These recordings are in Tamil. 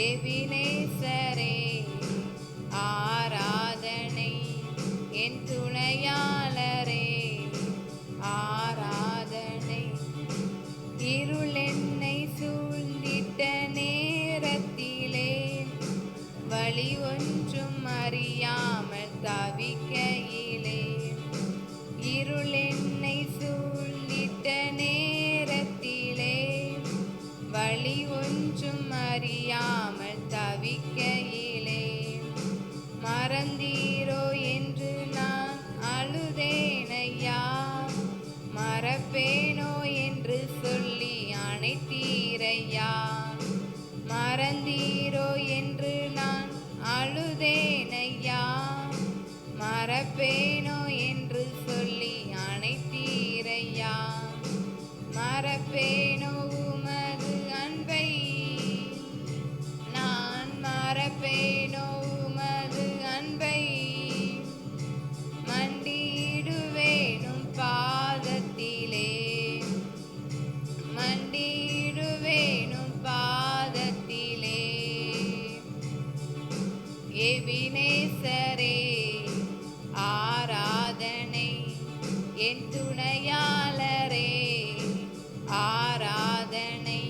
எபினேசரே ஆராதனை என் துணையாளரே ஆராதனை இருளென்னை சூழ்ந்திட்ட நேரத்திலே வழி ஒன்றும் அறியாமல் தவிக்கையிலே. இருளென்னை சூழ்ந்திட்ட நேரத்திலே வழி மறந்தீரோ என்று நான் அழுதேனையா? மறப்பேனோ என்று சொல்லி அணைத்தீரையா? மறந்தீரோ என்று நான் அழுதேனையா? மறப்பேனோ என்று சொல்லி அணைத்தீரையா? மறப்பேனோ எவினேசரே ஆராதனை என் துணையாளரே ஆராதனை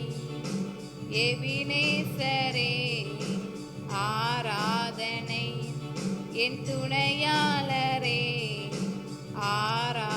எவினேசரே ஆராதனை என் துணையாளரே ஆராதனை